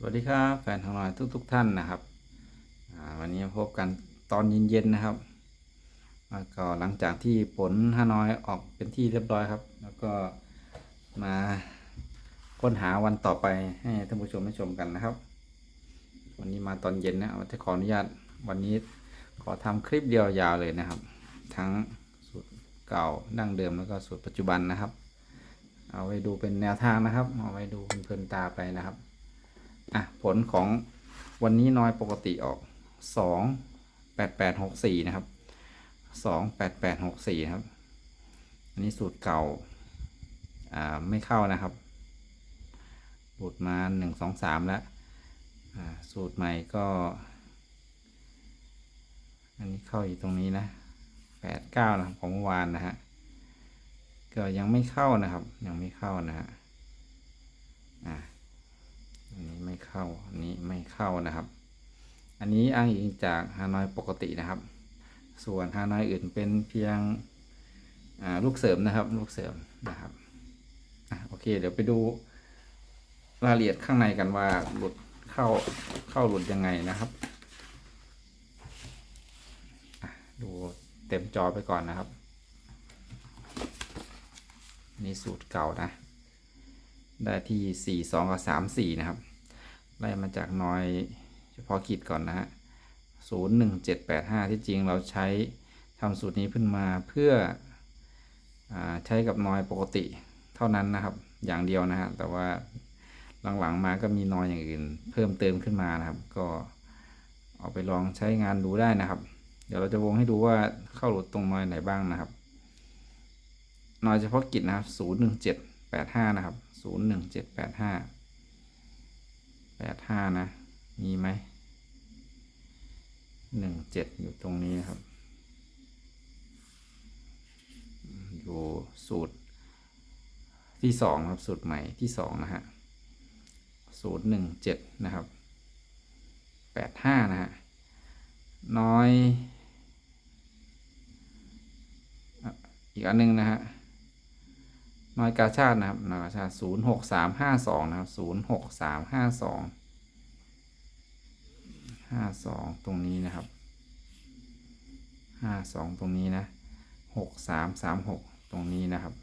สวัสดีครับแฟนทางน้อยทุกทุกๆท่านนะครับวันนี้พบกันตอนเย็นๆนะครับแล้วก็หลังจากที่ผลฮานอยออกเป็นที่เรียบร้อยครับ แล้วก็มาค้นหาวันต่อไปให้ท่านผู้ชมได้ชมกันนะครับ วันนี้มาตอนเย็นนะวันที่ขออนุญาตวันนี้ขอทำคลิปเดียวยาวเลยนะครับ ทั้งสูตรเก่าดั้งเดิมแล้วก็สูตรปัจจุบันนะครับ เอาไว้ดูเป็นแนวทางนะครับ เอาไว้ดูเพลินตาไปนะครับ อะ ผลของวันนี้น้อยปกติออกสองแปดแปดหกสี่นะครับสองแปดแปดหกสี่ครับ อันนี้สูตรเก่า อ่า ไม่เข้านะครับหลุดมาหนึ่งสองสามแล้ว อ่า สูตรใหม่ก็ อันนี้เข้าอยู่ตรงนี้นะแปดเก้านะครับของเมื่อวานนะฮะก็ยังไม่เข้านะครับ ยังไม่เข้านะฮะ อันนี้ไม่เข้าอันนี้ไม่เข้านะครับ อันนี้อ้างอิงจากฮานอยปกตินะครับ ส่วนฮานอยอื่นเป็นเพียงลูกเสริมนะครับ ลูกเสริมนะครับอโอเค เดี๋ยวไปดูรายละเอียดข้างในกันว่าหลุดเข้าเข้าหลุดยังไงนะครับดูเต็มจอไปก่อนนะครับ นี่สูตรเก่านะ ได้ที่ 4 2 กับ 3 4 นะครับ ไล่มาจากน้อยเฉพาะกิจก่อนนะฮะ0 1 7 8 5ที่จริงเราใช้ทำสูตรนี้ขึ้นมาเพื่ออใช้กับน้อยปกติเท่านั้นนะครับ อย่างเดียวนะฮะแต่ว่าหลังๆมาก็มีน้อยอย่างอื่น เพิ่มเติมขึ้นมานะครับ ก็เอาไปลองใช้งานดูได้นะครับ เดี๋ยวเราจะวงให้ดูว่าเข้าหลุดตรงน้อยไหนบ้างนะครับน้อยเฉพาะกิจนะครับ 0 1 7 8 5 นะครับศูนย์หนึ่งเจ็ด แปดห้านะ มีไหมหนึ่งเจ็ดอยู่ตรงนี้ครับ อยู่สูตร ที่สองครับสูตรใหม่ที่สองนะฮะศูนย์หนึ่งเจ็ดนะครับแปดห้านะฮะ น้อย อีกอันหนึงนะฮะ น้อยกาชาตินะครับน้อยกาชาติศูนย์หกสามห้าสองนะครับศูนย์หกสามห้าสองห้าสองตรงนี้นะครับห้าสองตรงนี้นะหกสามสามหกตรงนี้นะครับ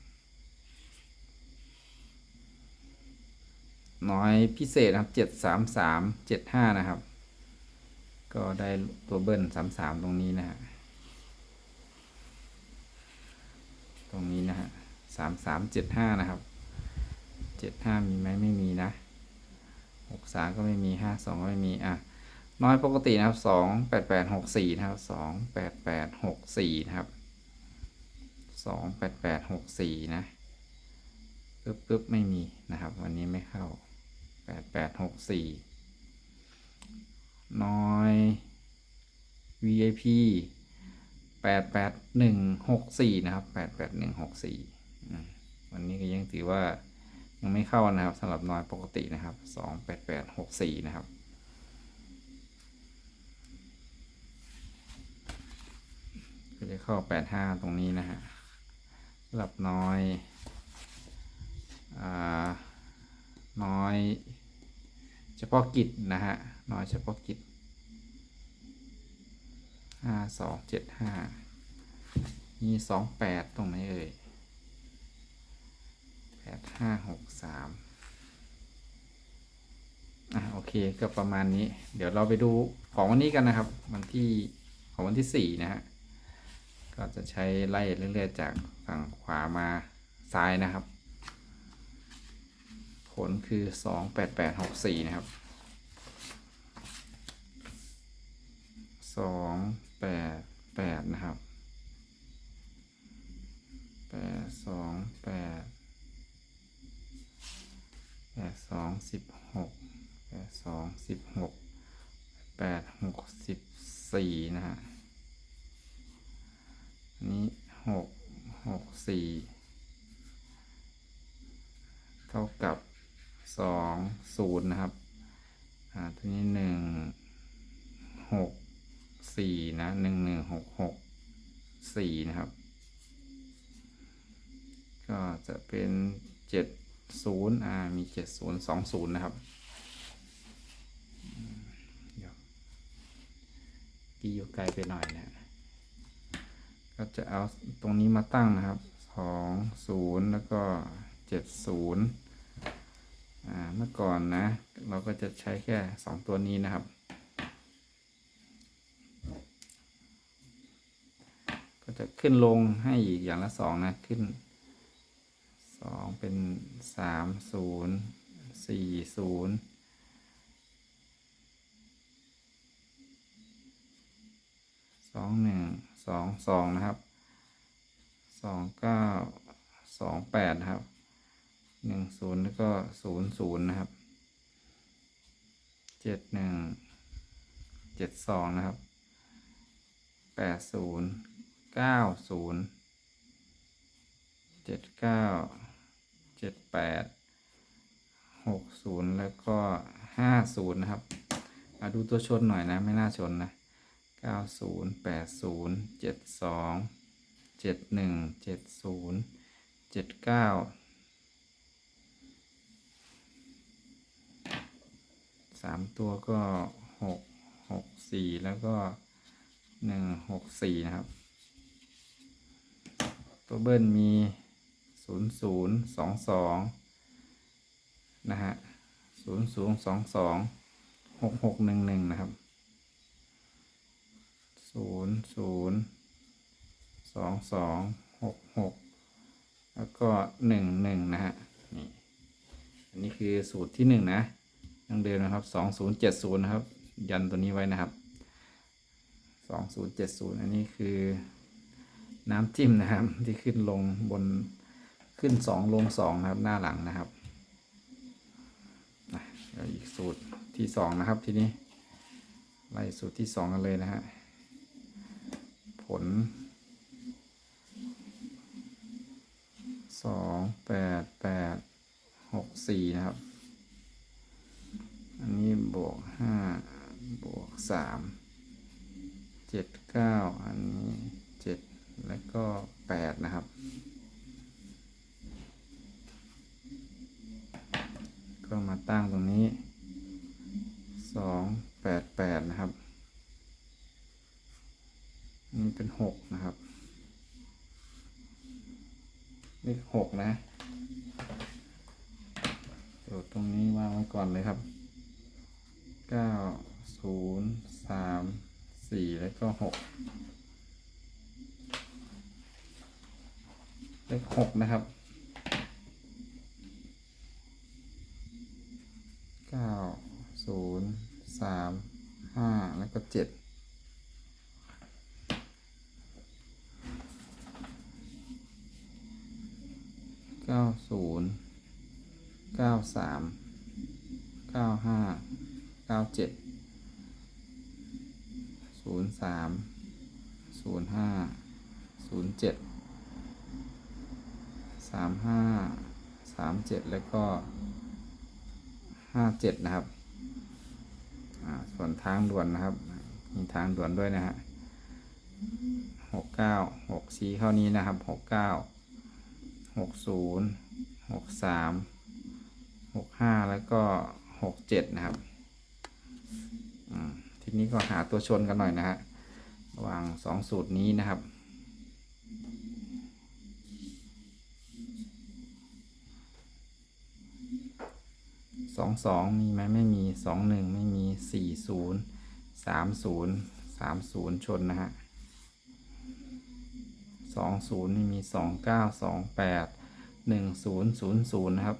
น้อยพิเศษนะครับเจ็ดสามสามเจ็ดห้านะครับ ก็ได้ตัวเบิ้ลสามสามตรงนี้นะฮะตรงนี้นะฮะ สามสามเจ็ดห้านะครับเจ็ดห้ามีไหมไม่มีนะหกสามก็ไม่มีห้าสองก็ไม่มีอะน้อยปกตินะครับสองแปดแปดหกสี่นะครับสองแปดแปดหกสี่นะครับสองแปดแปดหกสี่นะปึ๊บปึ๊บไม่มีนะครับ วันนี้ไม่เข้าแปดแปดหกสี่น้อย VIP 88164 นะครับ 88164 วันนี้ก็ยังถือว่ายังไม่เข้านะครับสำหรับนอยปกตินะครับสองแปดแปดหกสี่นะครับก็จะเข้าแปดห้าตรงนี้นะฮะสำหรับน้อยอน้อย เฉพาะกิจนะฮะน้อยเฉพาะกิจห้าสองเจ็ดห้ามีสองแปดตรงไหนเอ่ย แปดห้าหกสามอะโอเคก็ประมาณนี้ เดี๋ยวเราไปดูของวันนี้กันนะครับ วันที่ของวันที่สี่นะฮะก็จะใช้ไล่เรื่อยๆจากฝั่งขวามาซ้ายนะครับ ผลคือสองแปดแปดหกสี่นะครับสองแปดแปดนะครับแปดสองแปด แปดสองสิบหกแปดสองสิบหกแปดหกสิบสี่นะฮะอันนี้หกหกสี่เท่ากับสองศูนย์นะครับ อ่าตัวนี้หนึ่งหกสี่นะหนึ่งหนึ่งหกหกสี่นะครับ ก็จะเป็นเจ็ด ศูนย์อ่ามีเจ็ดศูนย์สองศูนย์นะครับกี่อยู่ไกลไปหน่อยนะก็จะเอาตรงนี้มาตั้งนะครับสองศูนย์แล้วก็เจ็ดศูนย์อ่าเมื่อก่อนนะ เราก็จะใช้แค่สองตัวนี้นะครับ ก็จะขึ้นลงให้อีกอย่างละสองนะขึ้น องเป็นสามศูนย์สี่ศูนย์สองหนึ่งสองสองนะครับสองเก้าสองแปดนะครับหนึ่งศูนย์แล้วก็ศูนย์ศูนย์นะครับเจ็ดหนึ่งเจ็ดสองนะครับแปดศูนย์เก้าศูนย์เจ็ดเก้า จ็ดแปดหกศูนย์แล้วก็ห้าศูนย์นะครับมาดูตัวชนหน่อยนะ ไม่น่าชนนะเก้าศูนย์แปดศูนย์เจ็ดสองเจ็ดหนึ่งเจ็ดศูนย์เจ็ดเก้าสามตัวก็หกหกสี่แล้วก็หนึ่งหกสี่นะครับ ตัวเบิ้ลมี ศูนย์ศูนย์สองสองนะฮะศูนย์ศูนย์สองสองหกหกหนึ่งหนึ่งนะครับศูนย์ศูนย์สองสองหกหกแล้วก็หนึ่งหนึ่งนะฮะนี่อันนี้คือสูตรที่หนึ่งนะยังเดิมนะครับสองศูนย์เจ็ดศูนย์นะครับ ยันตัวนี้ไว้นะครับสองศูนย์เจ็ดศูนย์อันนี้คือน้ำจิ้มนะครับที่ขึ้นลงบน ขึ้นสองลงสองนะครับหน้าหลังนะครับเดี๋ยวอีกสูตรที่สองนะครับทีนี้ไล่สูตรที่สองกันเลยนะฮะผลสองแปดแปดหกสี่นะครับ อันนี้บวกห้าบวกสามเจ็ดเก้าอันนี้เจ็ดแล้วก็แปดนะครับ ก็มาตั้งตรงนี้สองแปดแปดนะครับนี่เป็นหกนะครับเลขหกนะโจทย์ตรงนี้วางไว้ก่อนเลยครับเก้าศูนย์สามสี่แล้วก็หกเลขหกนะครับ เก้าศูนย์สามห้าแล้วก็ เจ็ดเก้าศูนย์เก้าสามเก้าห้าเก้าเจ็ดศูนย์สามศูนย์ห้าศูนย์เจ็ดสามห้าสามเจ็ดแล้วก็ห้าเจ็ดนะครับ ส่วนทางด่วนนะครับ มีทางด่วนด้วยนะฮะหกเก้าหกชี้เข้านี้นะครับหกเก้าหกศูนย์หกสามหกห้าแล้วก็หกเจ็ดนะครับทีนี้ก็หาตัวชนกันหน่อยนะฮะระหว่างสองสูตรนี้นะครับสองสองมีไหมไม่มีสองหนึ่งไม่มีสี่ศูนย์ สามศูนย์สามศูนย์ชนนะฮะสองศูนย์ไม่มีสองเก้าสองแปดหนึ่งศูนย์ศูนย์ศูนย์นะครับ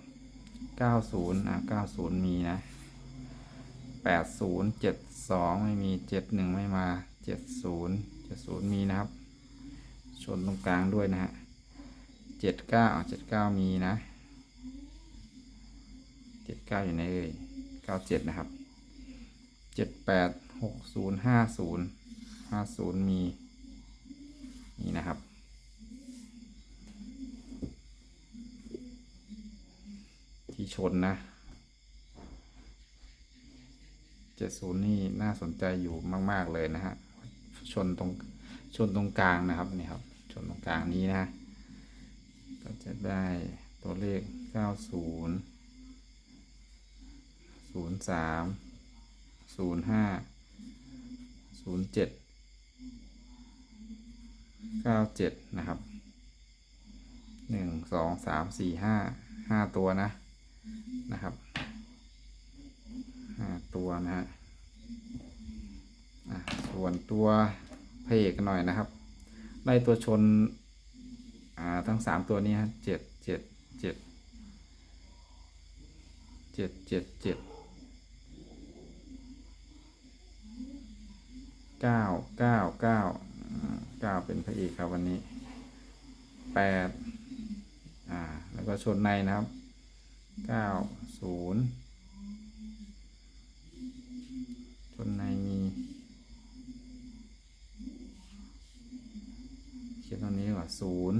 เก้าศูนย์อะเก้าศูนย์มีนะแปดศูนย์เจ็ดสองไม่มีเจ็ดหนึ่งไม่มาเจ็ดศูนย์เจ็ดศูนย์มีนะครับ ชนตรงกลางด้วยนะฮะเจ็ดเก้าเจ็ดเก้ามีนะเจ็ดเก้าอยู่ในเอ่ยเก้าเจ็ดนะครับเจ็ดแปด หกศูนย์ห้าศูนย์ห้าศูนย์มีนี่นะครับ ที่ชนนะเจ็ดศูนย์นี่น่าสนใจอยู่มาก ๆ เลยนะฮะ ชนตรงชนตรงกลางนะครับนี่ครับ ชนตรงกลางนี้นะ ก็จะได้ตัวเลขเก้าศูนย์ศูนย์สามศูนย์ห้า ศูนย์เจ็ดเก้าเจ็ดนะครับหนึ่งสองสามสี่ห้าห้าตัวนะนะครับห้าตัวนะฮะส่วนตัวพเอกหน่อยนะครับไล่ตัวชนทั้งสามตัวนี้ฮะเจ็ดเจ็ดเจ็ดเจ็ดเจ็ดเจ็ด เก้าเก้าเก้าเก้าเป็นพระเอกครับวันนี้แปดอ่าแล้วก็ชนในนะครับเก้าศูนย์ชนในมีเขียนตรงนี้กว่าศูนย์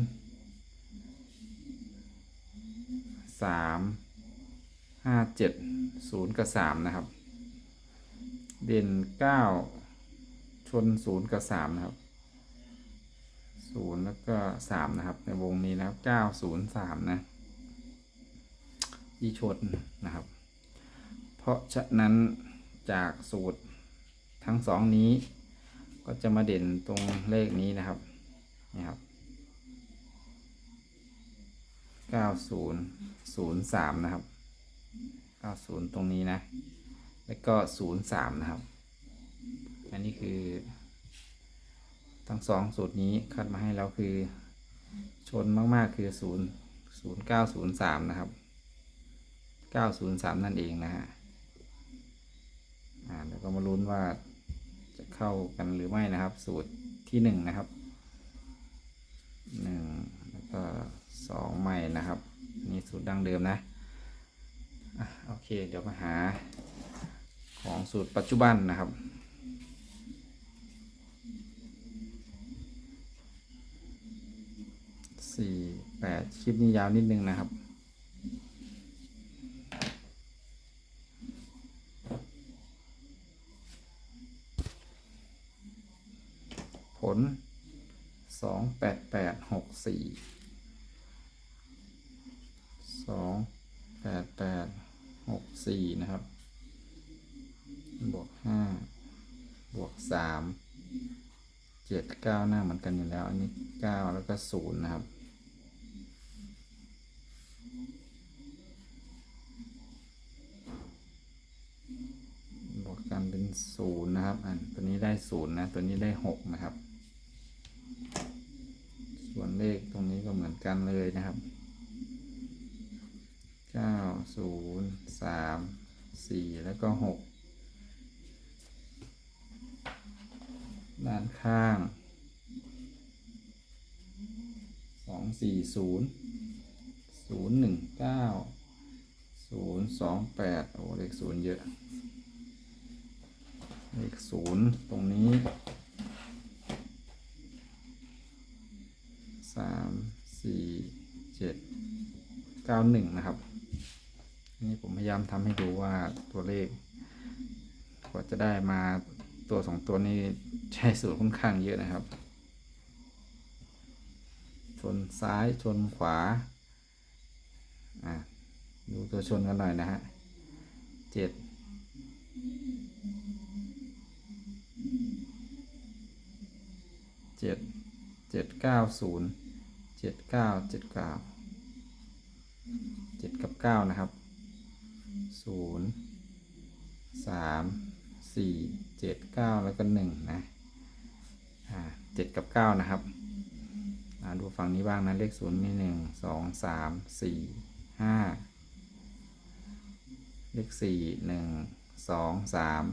สามห้าเจ็ดศูนย์กับสามนะครับ เด่นเก้า ชนศูนย์กับสามนะครับศูนย์แล้วก็สามนะครับ ในวงนี้นะครับเก้าศูนย์สามนะที่ชนนะครับ เพราะฉะนั้นจากสูตรทั้งสองนี้ ก็จะมาเด่นตรงเลขนี้นะครับนี่ครับเก้าศูนย์ศูนย์สามนะครับเก้าศูนย์ตรงนี้นะ แล้วก็ศูนย์สามนะครับ อันนี้คือ ทั้งสองสูตรนี้คัดมาให้เราคือ ชนมากๆคือศูนย์ศูนย์เก้าศูนย์สามนะครับเก้าศูนย์สามนั่นเองนะฮะอ่าแล้วก็มาลุ้นว่าจะเข้ากันหรือไม่นะครับ สูตรที่หนึ่งนะครับหนึ่งแล้วก็สองใหม่นะครับ นี่สูตรดั้งเดิมนะอะโอเค เดี๋ยวมาหาของสูตรปัจจุบันนะครับ สี่แปดคลิปนี้ยาวนิดนึงนะครับ ผลสองแปดแปดหกสี่สองแปดแปดหกสี่นะครับ บวกห้าบวกสามเจ็ดเก้าหน้าเหมือนกันอยู่แล้ว อันนี้เก้าแล้วก็ศูนย์นะครับ บวกกันเป็น ศูนย์นะครับ อันตัวนี้ได้ศูนย์นะ ตัวนี้ได้หกนะครับ ส่วนเลขตรงนี้ก็เหมือนกันเลยนะครับเก้าศูนย์สามสี่แล้วก็หกด้านข้างสองสี่ศูนย์ศูนย์หนึ่งเก้าศูนย์สองแปดโอ้เลขศูนย์เยอะ เลขศูนย์ตรงนี้สามสี่เจ็ดเก้าหนึ่งนะครับอันนี่ผมพยายามทำให้ดูว่าตัวเลขกว่าจะได้มาตัวสองตัวนี้ใช้สูตรค่อนข้างเยอะนะครับ ชนซ้ายชนขวา อะ ดูตัวชนกันหน่อยนะฮะเจ็ด เจ็ดเจ็ดเก้าศูนย์เจ็ดเก้าเจ็ดเก้าเจ็ดกับเก้านะครับศูนย์สามสี่เจ็ดเก้าแล้วก็หนึ่งนะอ่าเจ็ดกับเก้านะครับอ่าดูฝั่งนี้บ้างนะเลขศูนย์มีหนึ่งสองสามสี่ห้าเลขสี่หนึ่งสองสาม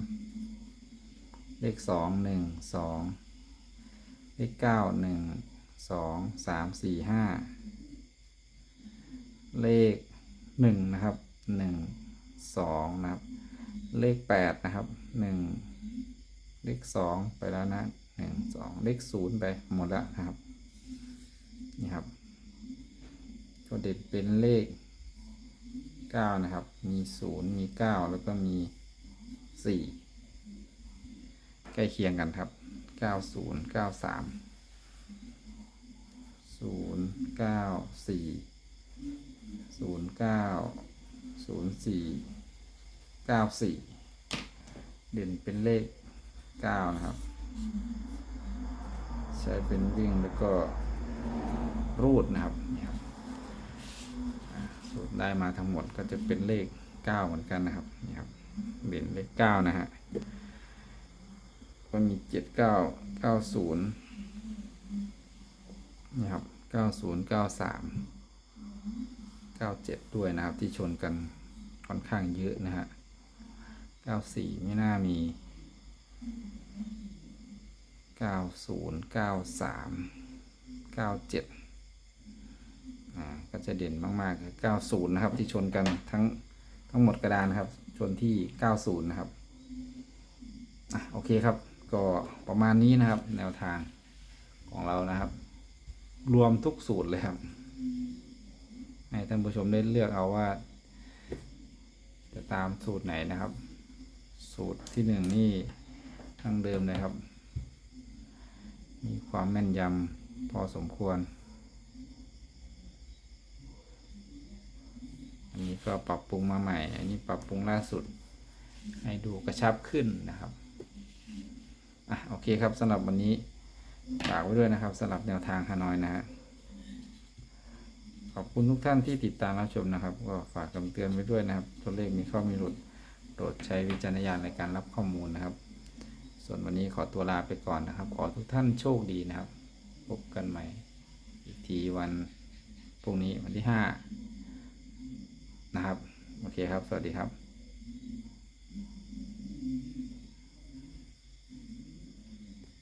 เลขสองหนึ่งสอง เลขเก้าหนึ่งสองสามสี่ห้าเลขหนึ่งนะครับหนึ่งสองนะครับ เลขแปดนะครับหนึ่งเลขสองไปแล้วนะหนึ่งสองเลขศูนย์ไปหมดแล้วนะครับนี่ครับก็เด็ดเป็นเลขเก้านะครับ มีศูนย์มีเก้าแล้วก็มีสี่ใกล้เคียงกันครับ เก้าศูนย์เก้าสามศูนย์เก้าสี่ศูนย์เก้าศูนย์สี่เก้าสี่เด่นเป็นเลขเก้านะครับ ใช้เป็นวิ่งแล้วก็รูดนะครับนี่ครับสูตรได้มาทั้งหมดก็จะเป็นเลขเก้าเหมือนกันนะครับนี่ครับเด่นเลขเก้านะฮะ ก็มีเจ็ดเก้าเก้าศูนย์นี่ครับเก้าศูนย์เก้าสามเก้าเจ็ดด้วยนะครับ ที่ชนกันค่อนข้างเยอะนะฮะเก้าสี่ไม่น่ามีเก้าศูนย์เก้าสามเก้าเจ็ดอ่าก็จะเด่นมากๆคือเก้าศูนย์นะครับ ที่ชนกันทั้งทั้งหมดกระดานนครับ ชนที่เก้าศูนย์นะครับอะโอเคครับ ก็ประมาณนี้นะครับ แนวทางของเรานะครับ รวมทุกสูตรเลยครับ ให้ท่านผู้ชมได้เลือกเอาว่า จะตามสูตรไหนนะครับ สูตรที่หนึ่งนี่ทั้งเดิมเลยครับ มีความแม่นยำพอสมควร อันนี้ก็ปรับปรุงมาใหม่ อันนี้ปรับปรุงล่าสุด ให้ดูกระชับขึ้นนะครับ อะโอเคครับสำหรับวันนี้ฝากไว้ด้วยนะครับสำหรับแนวทางฮานอยนะฮะขอบคุณทุกท่านที่ติดตามรับชมนะครับ ก็ฝากคำเตือนไว้ด้วยนะครับ ตัวเลขมีข้อมีหลุดโปรดใช้วิจารณญาณในการรับข้อมูลนะครับ ส่วนวันนี้ขอตัวลาไปก่อนนะครับ ขอทุกท่านโชคดีนะครับ พบกันใหม่ อีกทีวันพรุ่งนี้วันที่ห้านะครับ โอเคครับ สวัสดีครับ